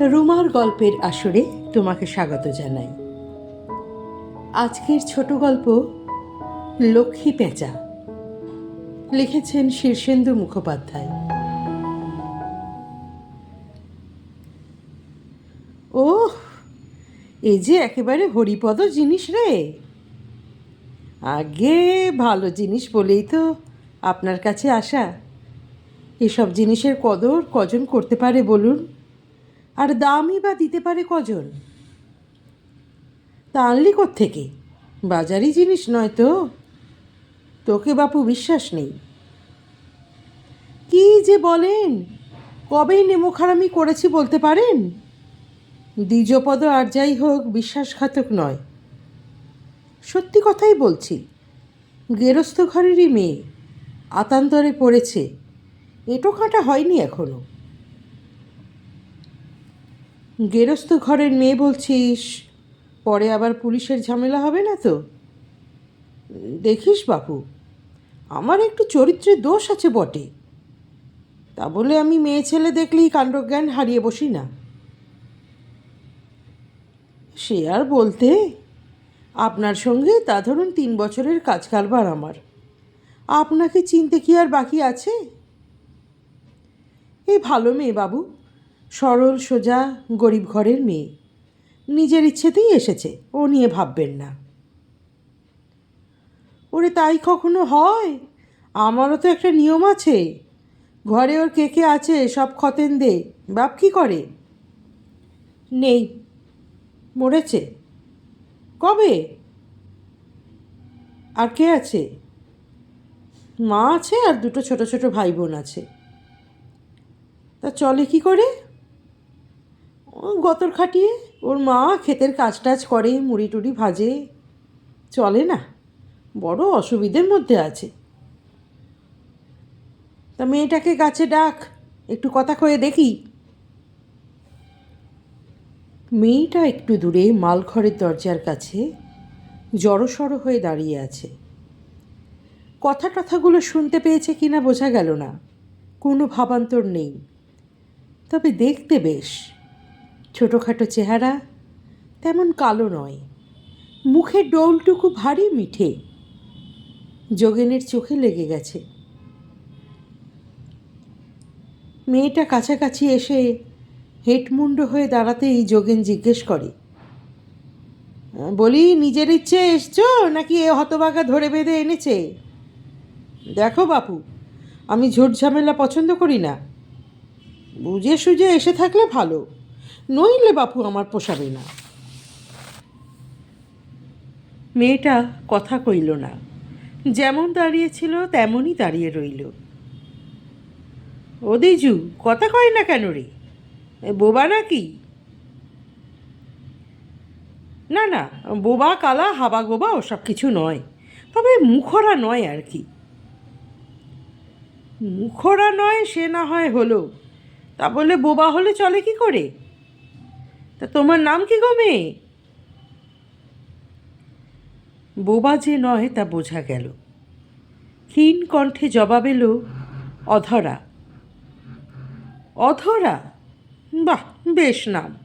রুমার গল্পের আসরে তোমাকে স্বাগত জানাই। আজকের ছোট গল্প লক্ষ্মী পেঁচা। লিখেছেন শীর্ষেন্দু মুখোপাধ্যায়। ও এ যে একেবারে হরিপদ জিনিস রে। আগে ভালো জিনিস বলেই তো আপনার কাছে আসা। এসব জিনিসের কদর কজন করতে পারে বলুন? আর দামই বা দিতে পারে কজন? তা আনলি থেকে বাজারি জিনিস নয় তো? তোকে বাপু বিশ্বাস নেই। কি যে বলেন? কবেই নেমোখারামি করেছি বলতে পারেন? দ্বিজপদ আর যাই হোক, বিশ্বাসঘাতক নয়। সত্যি কথাই বলছি গেরস্থ ঘরেরই মেয়ে, আতান্তরে পড়েছে। এঁটো কাঁটা হয়নি এখনও। গেরস্থ ঘরের মেয়ে বলছিস, পরে আবার পুলিশের ঝামেলা হবে না তো? দেখিস বাপু, আমার একটু চরিত্রের দোষ আছে বটে। তা বলে আমি মেয়ে ছেলে দেখলেই কাণ্ডজ্ঞান হারিয়ে বসি না। সে আর বলতে, আপনার সঙ্গে তা ধরুন তিন বছরের কাজ কারবার আমার। আপনাকে চিনতে কি আর বাকি আছে? এই ভালো মেয়ে বাবু সরল, সোজা, গরিব ঘরের মেয়ে। নিজের ইচ্ছেতেই এসেছে, ও নিয়ে ভাববেন না। ওরে, তাই কখনো হয়? আমারও তো একটা নিয়ম আছে। ঘরে ওর কে কে আছে, সব খতেন দে, বাপ কি করে? নেই, মরেছে। কবে? আর কে আছে? মা আছে আর দুটো ছোট ছোট ভাই বোন আছে। তা চলে কি করে? গতর খাটিয়ে ওর মা ক্ষেতের কাজ টাজ করে মুড়ি টুড়ি ভাজে। চলে না, বড় অসুবিধের মধ্যে আছে। তা মেয়েটাকে গাছে ডাক, একটু কথা কয়ে দেখি। মেয়েটা একটু দূরে মালঘরের দরজার কাছে জড়সড় হয়ে দাঁড়িয়ে আছে। কথা টথাগুলো শুনতে পেয়েছে কিনা বোঝা গেল না, কোনো ভাবান্তর নেই। তবে দেখতে বেশ। ছোটোখাটো চেহারা তেমন কালো নয়। মুখের ডোলটুকু ভারী মিঠে। যোগেনের চোখে লেগে গেছে। মেয়েটা কাছাকাছি এসে হেটমুন্ড হয়ে দাঁড়াতেই যোগেন জিজ্ঞেস করে, বলি, নিজের ইচ্ছে এসছো? নাকি এ হতবাগা ধরে বেঁধে এনেছে? দেখো বাপু, আমি ঝুট ঝামেলা পছন্দ করি না। বুঝে সুঝে এসে থাকলে ভালো। নইলে বাপু আমার পোষাবে না। মেয়েটা কথা কইল না। যেমন দাঁড়িয়েছিল, তেমনই দাঁড়িয়ে রইল। ও দিজু, কথা কয় না কেন রে? বোবা নাকি? না না, বোবা, কালা, হাবা, গোবা, ওসব কিছু নয়। তবে মুখরা নয় আর কি। মুখরা নয় সে না হয় হলো। তা বলে বোবা হলে চলে কি করে? তা তোমার নাম কি গো মেয়ে? বোবা যে নয় তা বোঝা গেল। ক্ষীণ কণ্ঠে জবাব এলো, অধরা। অধরা? বাহ, বেশ নাম।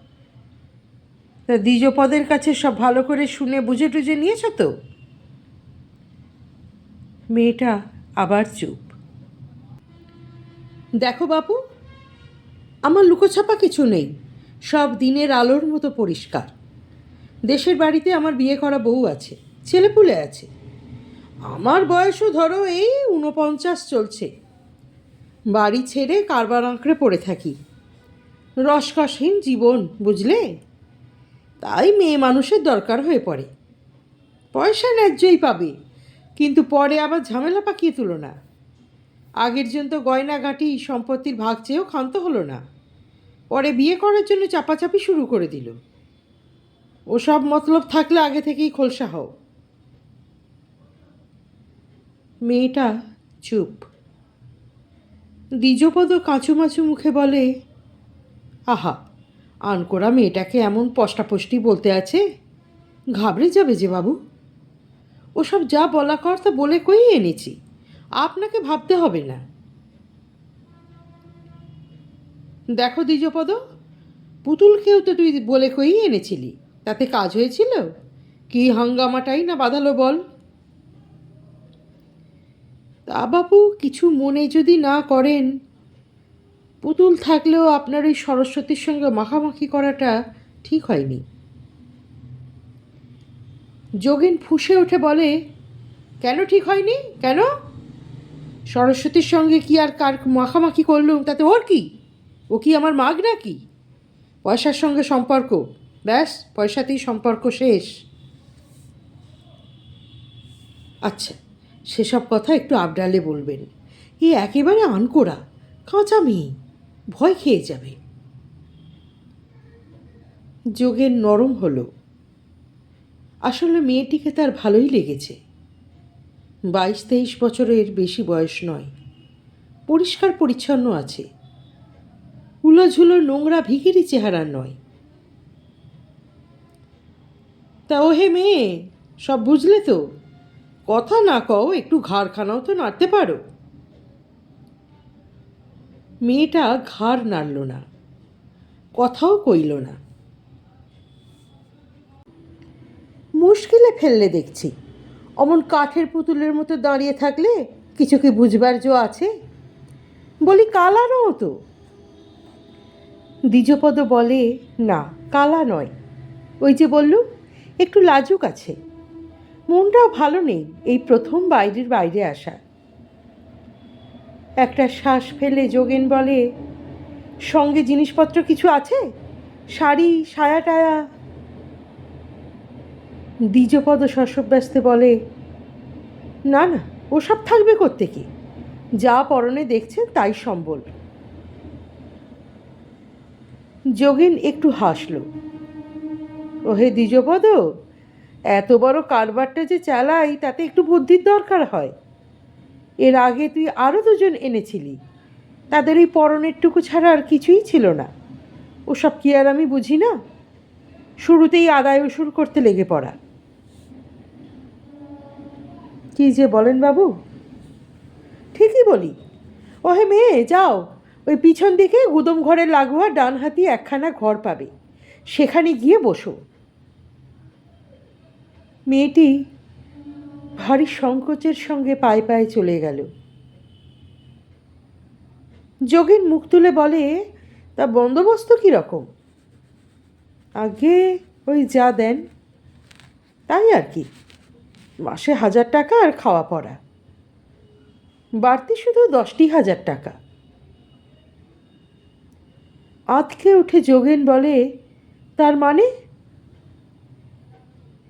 তা দ্বিজপদের কাছে সব ভালো করে শুনে বুঝে টুঝে নিয়েছ তো? মেয়েটা আবার চুপ। দেখো বাপু, আমার লুকোছাপা কিছু নেই। সব দিনের আলোর মতো পরিষ্কার। দেশের বাড়িতে আমার বিয়ে করা বউ আছে, ছেলেপুলে আছে। আমার বয়সও ধরো এই ঊনপঞ্চাশ চলছে। বাড়ি ছেড়ে কারবার আঁকড়ে পড়ে থাকি। রসকসহীন জীবন, বুঝলে? তাই মেয়ে মানুষের দরকার হয়ে পড়ে। পয়সা ন্যায্যই পাবে, কিন্তু পরে আবার ঝামেলা পাকিয়ে তুলো না। আগের জন তো গয়নাগাটি সম্পত্তির ভাগ চেয়েও ক্ষান্ত হলো না। পরে বিয়ে করার জন্য চাপাচাপি শুরু করে দিল। ওসব মতলব থাকলে আগে থেকেই খোলসা হও। মেয়েটা চুপ। দ্বিজপদ কাঁচুমাচু মুখে বলে, আহা, আনকোরা মেয়েটাকে এমন পষ্টাপষ্টি বলতে আছে? ঘাবড়ে যাবে যে বাবু। ওসব যা বলা কর তা বলে কই এনেছি। আপনাকে ভাবতে হবে না। দেখো দ্বিজপদ, পুতুলকেও তো তুই বলে কই এনেছিলি, তাতে কাজ হয়েছিল? কি হাঙ্গামাটাই না বাঁধালো বল? তা বাবু কিছু মনে যদি না করেন, পুতুল থাকলেও আপনার ওই সরস্বতীর সঙ্গে মাখামাখি করাটা ঠিক হয়নি। যোগেন ফুঁসে ওঠে বলে, কেন ঠিক হয়নি? কেন? সরস্বতীর সঙ্গে কি আর কার মাখামাখি করলুম? তাতে ওর কি? ও কি আমার মাগ নাকি? পয়সার সঙ্গে সম্পর্ক। ব্যাস, পয়সাতেই সম্পর্ক শেষ। আচ্ছা সেসব কথা একটু আবডালে বলবেন। এ একেবারে আনকোড়া কাঁচা মেয়ে, ভয় খেয়ে যাবে। যোগের নরম হলো। আসলে মেয়েটিকে তার ভালোই লেগেছে। বাইশ তেইশ বছরের বেশি বয়স নয়। পরিষ্কার পরিচ্ছন্ন আছে। উলোঝুলো নোংরা ভিখিরি চেহারার নয়। তা ও হে মেয়ে, সব বুঝলে তো? কথা না কও, একটু ঘাড়খানাও তো নাড়তে পারো। মেয়েটা ঘাড় নাড়ল না, কথাও কইল না। মুশকিলে ফেললে দেখছি, অমন কাঠের পুতুলের মতো দাঁড়িয়ে থাকলে কিছু কি বুঝবার জো আছে? বলি, কালারও তো। দ্বিজপদ বলে, না, কালা নয়। ওই যে বললুম একটু লাজুক আছে। মনটাও ভালো নেই এই প্রথম বাইরের বাইরে আসা। একটা শ্বাস ফেলে যোগেন বলে, সঙ্গে জিনিসপত্র কিছু আছে? শাড়ি, সায়া টায়া? দ্বিজপদ শস্যব্যস্তে বলে, না না, ওসব থাকবে করতে কি যা পরনে দেখছেন তাই সম্বল। যোগেন একটু হাসল। ওহে দ্বিজপদ এত বড় কারবারটা যে চালাই, তাতে একটু বুদ্ধির দরকার হয়। এর আগে তুই আরও দুজন এনেছিলি। তাদের এই পরনেরটুকু ছাড়া আর কিছুই ছিল না। ওসব কি আর আমি বুঝি না? শুরুতেই আদায় উসুর করতে লেগে পড়া। কি যে বলেন বাবু? ঠিকই বলি। ওহে মেয়ে, যাও। ওই পিছন দিকে গুদম ঘরের লাগোয়া ডান হাতি একখানা ঘর পাবে। সেখানে গিয়ে বসো। মেয়েটি ভারী সংকোচের সঙ্গে পায়ে পায়ে চলে গেল। যোগেন মুখ তুলে বলে, তা বন্দোবস্ত কীরকম আগে ওই যা দেন, তাই আর কি। মাসে হাজার টাকা আর খাওয়া পড়া। বাড়তি শুধু দশটি হাজার টাকা। আতকে উঠে যোগেন বলে, তার মানে?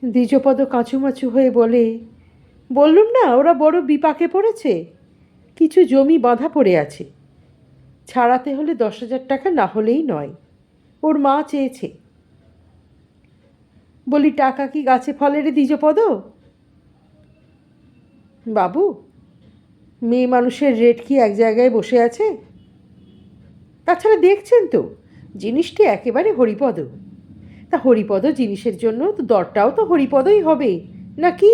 দ্বিজপদ কাঁচুমাচু হয়ে বলে, বললুম না, ওরা বড় বিপাকে পড়েছে। কিছু জমি বাঁধা পড়ে আছে। ছাড়াতে হলে দশ হাজার টাকা না হলেই নয়। ওর মা চেয়েছে। বলি, টাকা কি গাছে ফলের দ্বিজপদ? বাবু, মেয়ে মানুষের রেট কি এক জায়গায় বসে আছে? তাছাড়া দেখছেন তো, জিনিসটি একেবারে হরিপদ। তা হরিপদ জিনিসের জন্য তো দরটাও তো হরিপদই হবে নাকি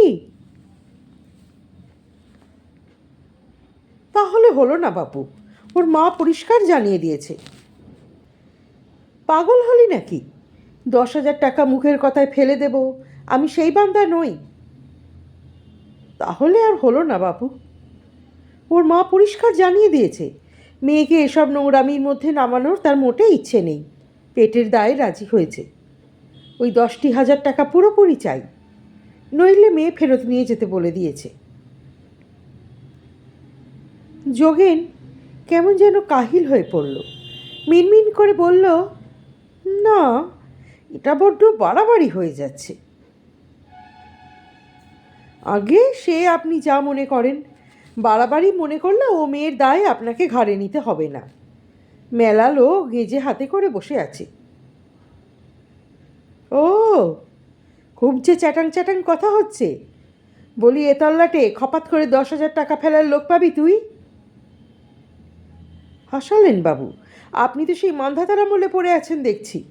তাহলে হলো না বাপু, ওর মা পরিষ্কার জানিয়ে দিয়েছে। পাগল হলি নাকি? দশ হাজার টাকা মুখের কথায় ফেলে দেব, আমি সেই বান্দা নই। তাহলে আর হলো না বাপু। ওর মা পরিষ্কার জানিয়ে দিয়েছে মেয়েকে এসব নোংরামির মধ্যে নামানোর তার মোটে ইচ্ছে নেই। পেটের দায়ে রাজি হয়েছে। ওই দশটি হাজার টাকা পুরোপুরি চাই। নইলে মেয়ে ফেরত নিয়ে যেতে বলে দিয়েছে। যোগেন কেমন যেন কাহিল হয়ে পড়ল। মিনমিন করে বলল, না, এটা বড্ড বাড়াবাড়ি হয়ে যাচ্ছে। আগে সে আপনি যা মনে করেন বাড়াবাড়ি মনে করলে ও মেয়ের দায় আপনাকে ঘাড়ে নিতে হবে না। মেলা লোক গেজে হাতে করে বসে আছে। ও, খুব যে চ্যাটাং চ্যাটাং কথা হচ্ছে। বলি, এ তল্লাটে খপাত করে দশ হাজার টাকা ফেলার লোক পাবি তুই? হাসালেন বাবু, আপনি তো সেই মান্ধাতার আমলে পড়ে আছেন দেখছি।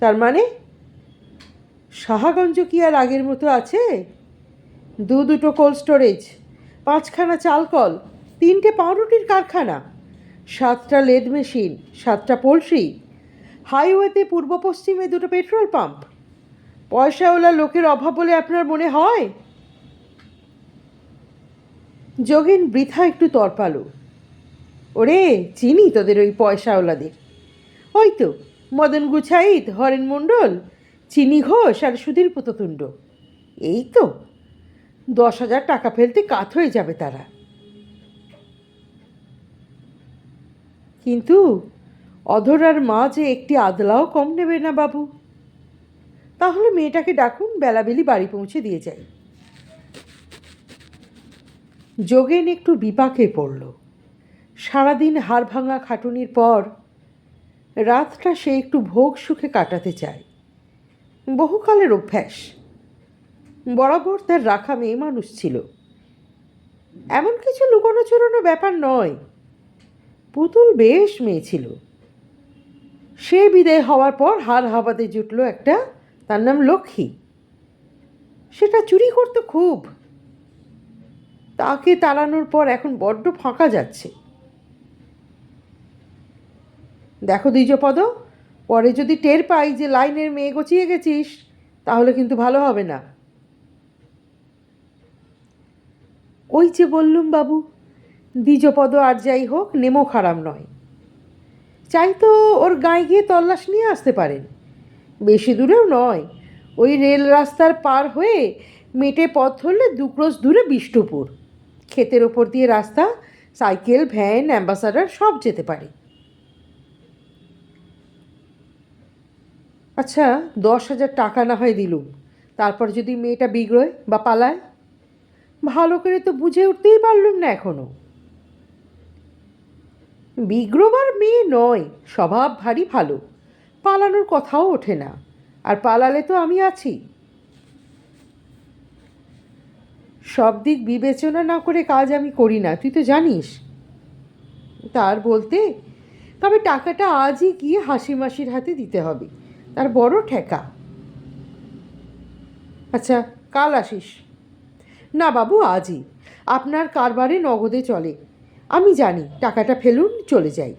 তার মানে? সাহাগঞ্জ কি আর আগের মতো আছে? দু দুটো কোল্ড স্টোরেজ। পাঁচখানা চাল কল, তিনটে পাউরুটির কারখানা, সাতটা লেদ মেশিন, সাতটা পোলট্রি, হাইওয়েতে পূর্ব পশ্চিমে দুটো পেট্রোল পাম্প। পয়সাওয়ালা লোকের অভাব বলে আপনার মনে হয়? যোগেন বৃথা একটু তরপালো। ওরে, চিনি তোদের ওই পয়সাওয়ালাদের। ওই তো, মদন গুছাইত, হরেন মণ্ডল, চিনি ঘোষ আর সুধীর পুততুণ্ড। এই তো। দশ হাজার টাকা ফেলতে কাত হয়ে যাবে তারা। কিন্তু অধরার মা যে একটি আদলাও কম নেবে না বাবু। তাহলে মেয়েটাকে ডাকুন, বেলাবেলি বাড়ি পৌঁছে দিয়ে যাই। যোগেন একটু বিপাকে পড়ল। সারাদিন হাড় ভাঙা খাটুনির পর রাতটা সে একটু ভোগ সুখে কাটাতে চায়। বহুকালের অভ্যাস। বরাবর তার রাখা মেয়ে মানুষ ছিল। এমন কিছু লুকোনো চুরোনো ব্যাপার নয়। পুতুল বেশ মেয়ে ছিল। সে বিদায় হওয়ার পর হার হাবাতে জুটলো একটা, তার নাম লক্ষ্মী। সেটা চুরি করতো খুব। তাকে তাড়ানোর পর এখন বড্ড ফাঁকা যাচ্ছে। দেখো দ্বিজপদ, পরে যদি টের পাই যে লাইনের মেয়ে গচিয়ে গেছিস, তাহলে কিন্তু ভালো হবে না। ওই যে বললুম বাবু, দ্বিজপদ আর যাই হোক, নেমো খারাপ নয়। চাই তো ওর গায়ে গিয়ে তল্লাশ নিয়ে আসতে পারেন। বেশি দূরেও নয়, ওই রেল রাস্তার পার হয়ে মেটে পথ ধরলে দু ক্রোশ দূরে বিষ্ণুপুর। ক্ষেতের ওপর দিয়ে রাস্তা, সাইকেল, ভ্যান, অ্যাম্বাসাডার সব যেতে পারে। আচ্ছা দশ হাজার টাকা না হয় দিলুম, তারপর যদি মেয়েটা বিগ্রয় বা পালায়? ভালো করে তো বুঝে উঠতেই পারলুম না এখনও। বিগ্রবার মেয়ে নয়, স্বভাব ভারী ভালো, পালানোর কথাও ওঠে না, আর পালালে তো আমি আছি। সব দিক বিবেচনা না করে কাজ আমি করি না, তুই তো জানিস। তার বলতে, তবে টাকাটা আজই গিয়ে হাসি মাসির হাতে দিতে হবে, তার বড় ঠেকা। আচ্ছা কাল আসিস। না বাবু, আজই। আপনার কারবারে নগদে চলে। আমি জানি, টাকাটা ফেলুন, চলে যাই।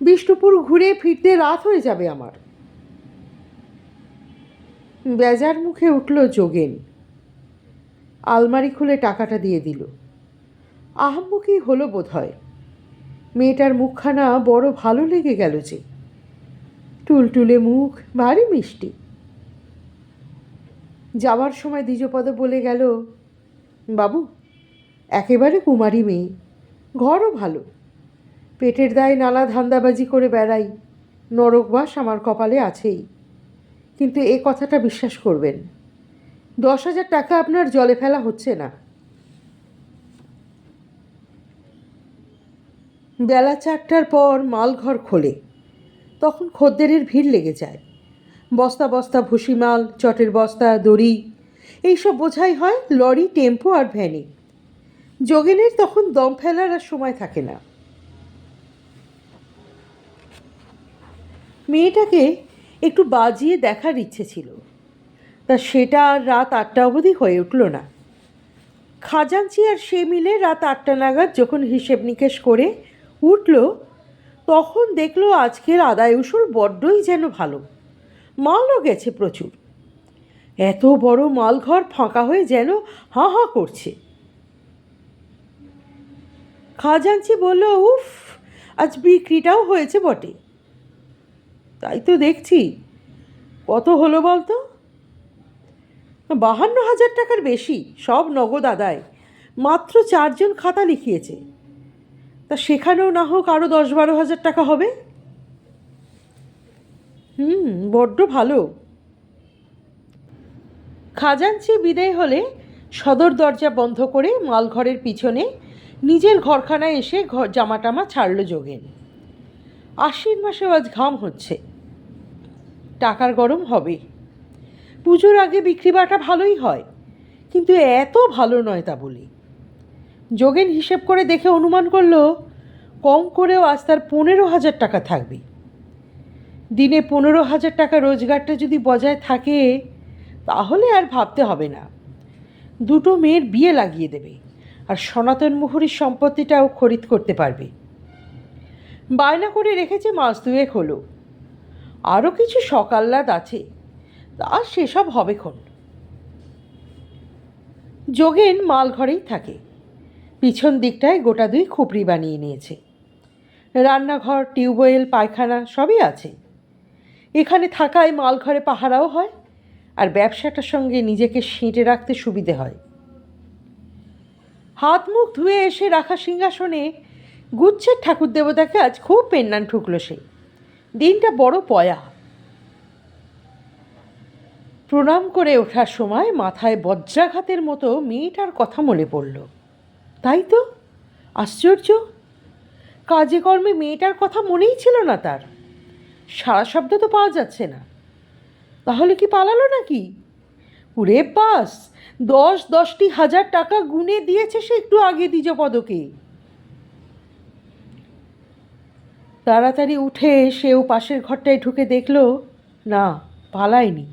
বিষ্ণুপুর ঘুরে ফিরতে রাত হয়ে যাবে আমার। বেজার মুখে উঠল যোগেন। আলমারি খুলে টাকাটা দিয়ে দিল। আহাম্মকি হলো বোধ হয় মেয়েটার মুখখানা বড় ভালো লেগে গেল যে। টুলটুলে মুখ, ভারী মিষ্টি। যাওয়ার সময় দ্বিজপদ বলে গেল বাবু, একেবারে কুমারী মেয়ে, ঘরও ভালো। পেটের দায় নালা ধান্দাবাজি করে বেড়াই নরকবাস আমার কপালে আছেই। কিন্তু এ কথাটা বিশ্বাস করবেন, দশ হাজার টাকা আপনার জলে ফেলা হচ্ছে না। বেলা চারটার পর মালঘর খোলে, তখন খদ্দেরের ভিড় লেগে যায়। বস্তা বস্তা ভুসি মাল চটের বস্তা, দড়ি এইসব বোঝাই হয় লরি, টেম্পো আর ভ্যানে। যোগেনের তখন দম ফেলার আর সময় থাকে না। মেয়েটাকে একটু বাজিয়ে দেখার ইচ্ছে ছিল। তা সেটা আর রাত আটটা অবধি হয়ে উঠল না। খাজাঞ্চি আর সে মিলে রাত আটটা নাগাদ যখন হিসেব নিকেশ করে উঠল, তখন দেখল আজকের আদায় উসুল বড্ডই যেন ভালো। মালও গেছে প্রচুর। এত বড় মালঘর ফাঁকা হয়ে যেন হাঁ হাঁ করছে। খাজাঞ্চি বলল, উফ, আজ বিক্রিটাও হয়েছে বটে। তাই তো দেখছি। কত হলো বলতো? বাহান্ন হাজার টাকার বেশি, সব নগদ আদায়। মাত্র চারজন খাতা লিখিয়েছে। তা সেখানেও না হোক আরও দশ বারো হাজার টাকা হবে? হুম, বড্ড ভালো। খাজাঞ্চি বিদায় হলে সদর দরজা বন্ধ করে মালঘরের পিছনে নিজের ঘরখানায় এসে ঘর জামাটামা ছাড়ল যোগেন। আশ্বিন মাসেও আজ ঘাম হচ্ছে। টাকার গরম হবে। পুজোর আগে বিক্রি বাটা ভালোই হয়, কিন্তু এত ভালো নয় তা বলি। যোগেন হিসেব করে দেখে অনুমান করল, কম করেও আজ তার পনেরো হাজার টাকা থাকবে। দিনে পনেরো হাজার টাকা রোজগারটা যদি বজায় থাকে তাহলে আর ভাবতে হবে না। দুটো মেয়ের বিয়ে লাগিয়ে দেবে আর সনাতন মুহুরীর সম্পত্তিটাও খরিদ করতে পারবে। বায়না করে রেখেছে মাস দুয়েক হলো। আরও কিছু সকাল্লাদ আছে, তা সেসব হবে ক্ষণ যোগেন মাল ঘরেই থাকে। পিছন দিকটায় গোটা দুই খুপড়ি বানিয়ে নিয়েছে। রান্নাঘর, টিউবওয়েল, পায়খানা সবই আছে। এখানে থাকায় মালঘরে পাহারাও হয়। আর ব্যবসাটার সঙ্গে নিজেকে সেঁটে রাখতে সুবিধে হয়। হাত মুখ ধুয়ে এসে রাখা সিংহাসনে গুচ্ছের ঠাকুর দেবতাকে আজ খুব পেন্নান ঠুকলো সে। দিনটা বড় পয়া। প্রণাম করে ওঠার সময় মাথায় বজ্রাঘাতের মতো মেয়েটার কথা মনে পড়ল। তাই তো? আশ্চর্য! কাজে কর্মে মেয়েটার কথা মনেই ছিল না তার। সারা শব্দ তো পাওয়া যাচ্ছে না। তাহলে কি পালালো নাকি? উরে বাস, দশ দশটি হাজার টাকা গুনে দিয়েছে সে একটু আগে দ্বিজপদকে। তাড়াতাড়ি উঠে সেও পাশের ঘরটায় ঢুকে দেখল, না, পালায়নি।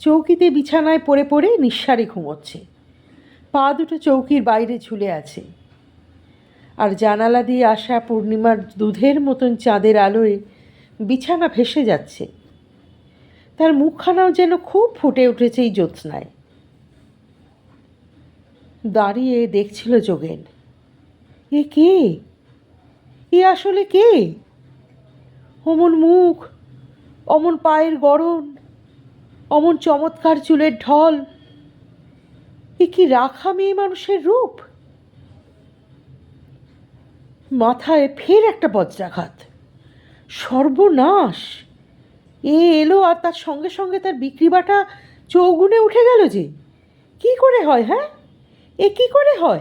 চৌকিতে বিছানায় পড়ে পড়ে নিঃসারে ঘুমোচ্ছে। পা দুটো চৌকির বাইরে ঝুলে আছে। আর জানালা দিয়ে আসা পূর্ণিমার দুধের মতন চাঁদের আলোয় বিছানা ভেসে যাচ্ছে। তার মুখখানাও যেন খুব ফুটে উঠেছে এই জ্যোৎস্নায়। দাঁড়িয়ে দেখছিল যোগেন। এ কে? এ আসলে কে? অমন মুখ, অমন পায়ের গড়ন, অমন চমৎকার চুলের ঢল। এ কি রাখা মেয়ে মানুষের রূপ? মাথায় ফের একটা বজ্রাঘাত। সর্বনাশ! এ এলো আর তার সঙ্গে সঙ্গে তার বিক্রি বাটা চৌগুনে উঠে গেল যে। কি করে হয় হ্যাঁ? এ কি করে হয়?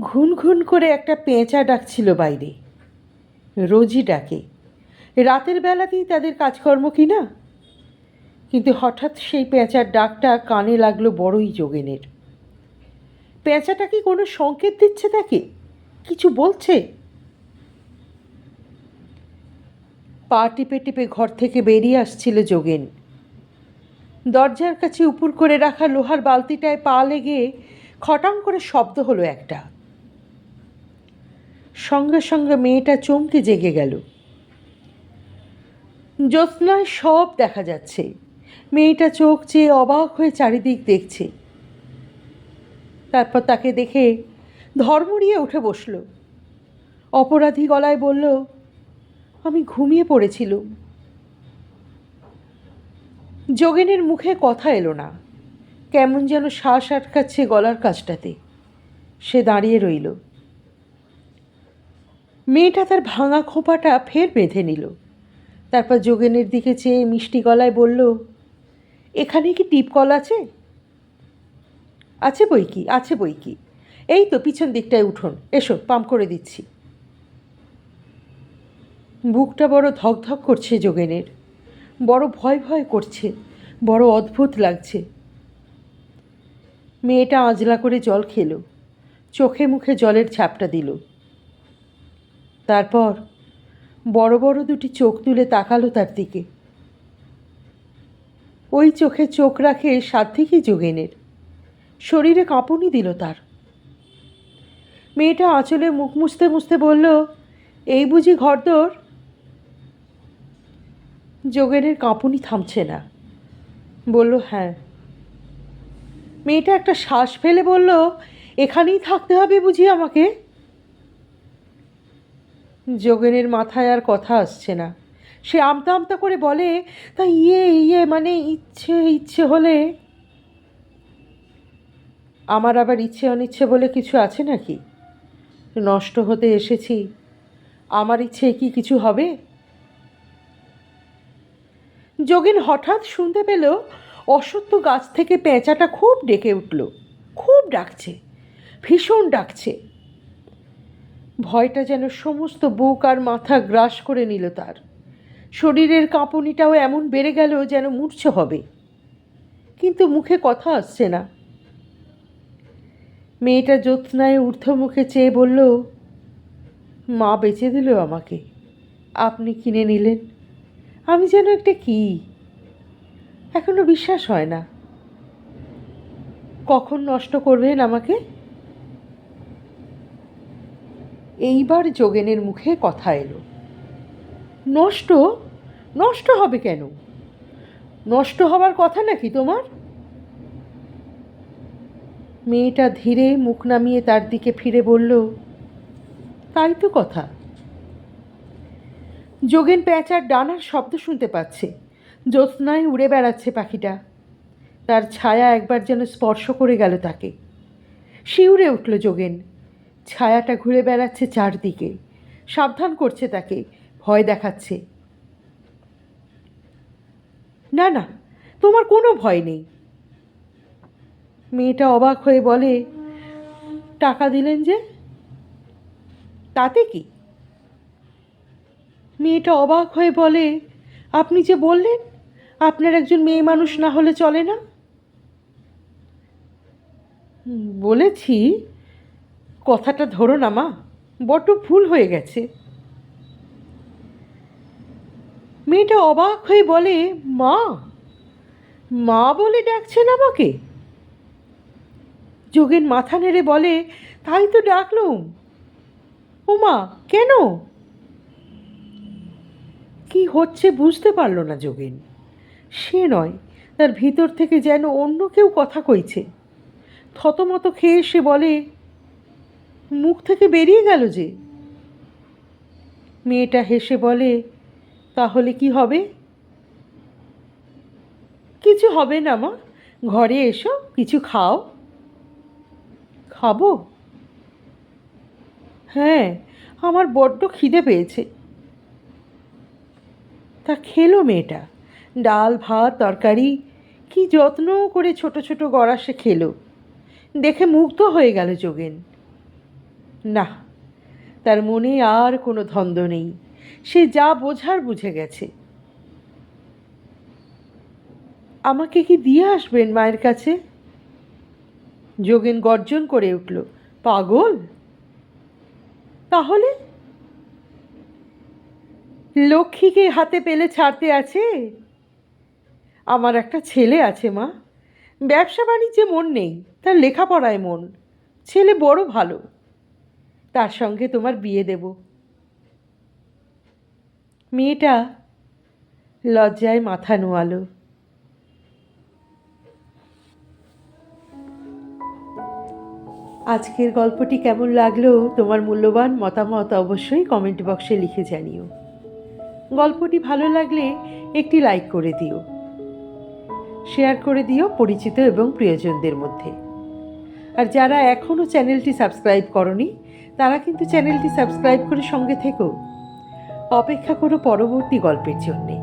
ঘুন ঘুন করে একটা পেঁচা ডাকছিল বাইরে। রোজই ডাকে। রাতের বেলাতেই তাদের কাজকর্ম কি না? কিন্তু হঠাৎ সেই পেঁচার ডাকটা কানে লাগল বড়ই যোগেনের। পেঁচাটা কি কোনো সংকেত দিচ্ছে তাকে? কিছু বলছে? পা টিপে টিপে ঘর থেকে বেরিয়ে আসছিল যোগেন। দরজার কাছে উপুর করে রাখা লোহার বালতিটায় পা লেগে খটাং করে শব্দ হলো একটা। সঙ্গে সঙ্গে মেয়েটা চমকে জেগে গেল। জ্যোৎস্নায় সব দেখা যাচ্ছে। মেয়েটা চোখ চেয়ে অবাক হয়ে চারিদিক দেখছে। তারপর তাকে দেখে ধর্মড়িয়ে উঠে বসল। অপরাধী গলায় বলল আমি ঘুমিয়ে পড়েছিলুম। যোগেনের মুখে কথা এলো না। কেমন যেন শ্বাস আটকাচ্ছে গলার কাছটাতে সে দাঁড়িয়ে রইল। মেয়েটা তার ভাঙা খোঁপাটা ফের বেঁধে নিল। তারপর যোগেনের দিকে চেয়ে মিষ্টি গলায় বলল, এখানে কি টিপকল আছে? আছে বই কি, আছে বই কি। এই তো, পিছন দিকটায় উঠোন। এসো, পাম্প করে দিচ্ছি। বুকটা বড় ধকধক করছে যোগেনের। বড় ভয় ভয় করছে, বড় অদ্ভুত লাগছে। মেয়েটা আজলা করে জল খেলো, চোখে মুখে জলের ছাপটা দিল। তারপর বড় বড় দুটি চোখ তুলে তাকালো তার দিকে। ওই চোখে চোখ রাখে সাধ্যিকই যোগেনের। শরীরে কাঁপুনি দিল তার। মেয়েটা আঁচলে মুখ মুছতে মুছতে বলল, এই বুঝি ঘরদোর? যোগেনের কাঁপুনি থামছে না। বলল হ্যাঁ। মেয়েটা একটা শ্বাস ফেলে বলল, এখানেই থাকতে হবে বুঝি আমাকে? যোগেনের মাথায় আর কথা আসছে না। সে আমতা আমতা করে বলে, তা ইয়ে ইয়ে মানে ইচ্ছে ইচ্ছে হলে? আমার আবার ইচ্ছে, অনিচ্ছে বলে কিছু আছে নাকি? নষ্ট হতে এসেছি। আমার ইচ্ছে কি কিছু হবে? যোগেন হঠাৎ শুনতে পেল অসত্য গাছ থেকে পেঁচাটা খুব ডেকে উঠল। খুব ডাকছে। ভীষণ ডাকছে। ভয়টা যেন সমস্ত বুক আর মাথা গ্রাস করে নিল তার। শরীরের কাঁপুনিটাও এমন বেড়ে গেল যেন মূর্ছ হবে। কিন্তু মুখে কথা আসছে না। মেয়েটা জ্যোৎস্নায় ঊর্ধ্বমুখে চেয়ে বলল, মা বেঁচে দিল আমাকে। আপনি কিনে নিলেন। আমি যেন একটা কি? এখনও বিশ্বাস হয় না। কখন নষ্ট করবেন আমাকে? এইবার যোগেনের মুখে কথা এলো। নষ্ট? নষ্ট হবে কেন? নষ্ট হবার কথা নাকি তোমার? মেয়েটা ধীরে মুখ নামিয়ে তার দিকে ফিরে বলল, তাই তো কথা। যোগেন প্যাঁচার ডানার শব্দ শুনতে পাচ্ছে। জ্যোৎস্নায় উড়ে বেড়াচ্ছে পাখিটা। তার ছায়া একবার যেন স্পর্শ করে গেল তাকে। শিউরে উঠল যোগেন। ছায়াটা ঘুরে বেড়াচ্ছে চারদিকে। সাবধান করছে তাকে। ভয় দেখাচ্ছে। না না, তোমার কোনো ভয় নেই। মেয়েটা অবাক হয়ে বলে, টাকা দিলেন যে? তাতে কি? মেয়েটা অবাক হয়ে বলে, আপনি যে বললেন, আপনার একজন মেয়ে মানুষ না হলে চলে না? বলেছি। কথাটা ধরো না মা, বড্ড ভুল হয়ে গেছে। মেয়েটা অবাক হয়ে বলে, মা মা বলে ডাকছেন আমাকে? যোগেন মাথা নেড়ে বলে, তাই তো ডাকলুম। ও মা, কেন? কি হচ্ছে বুঝতে পারল না যোগেন। সে নয়, তার ভিতর থেকে যেন অন্য কেউ কথা কইছে। থতমত খেয়ে সে বলে, মুখ থেকে বেরিয়ে গেল যে? মেয়েটা হেসে বলে, তাহলে কি হবে? কিছু হবে না মা, ঘরে এসো, কিছু খাও। খাব? হ্যাঁ আমার বড্ড খিদে পেয়েছে। তা খেলো মেয়েটা। ডাল, ভাত, তরকারি, কি যত্ন করে ছোট ছোট গড়া সে খেলো। দেখে মুগ্ধ হয়ে গেল যোগেন। না, তার মনে আর কোনো ধন্দ নেই। সে যা বোঝার বুঝে গেছে। আমাকে কি দিয়ে আসবেন মায়ের কাছে? যোগেন গর্জন করে উঠল, পাগল? তাহলে? লক্ষ্মীকে হাতে পেলে ছাড়তে আছে? আমার একটা ছেলে আছে, মা। ব্যবসা বাণিজ্যে মন নেই, তার লেখাপড়ায় মন। ছেলে বড় ভালো। তার সঙ্গে তোমার বিয়ে দেব। মেয়েটা লজ্জায় মাথা নোয়ালো। আজকের গল্পটি কেমন লাগল? তোমার মূল্যবান মতামত অবশ্যই কমেন্ট বক্সে লিখে জানিও। গল্পটি ভালো লাগলে একটি লাইক করে দিও। শেয়ার করে দিও পরিচিত এবং প্রিয়জনদের মধ্যে। আর যারা এখনও চ্যানেলটি সাবস্ক্রাইব করনি, তারা কিন্তু চ্যানেলটি সাবস্ক্রাইব করে সঙ্গে থেকো। অপেক্ষা করো পরবর্তী গল্পের জন্যে।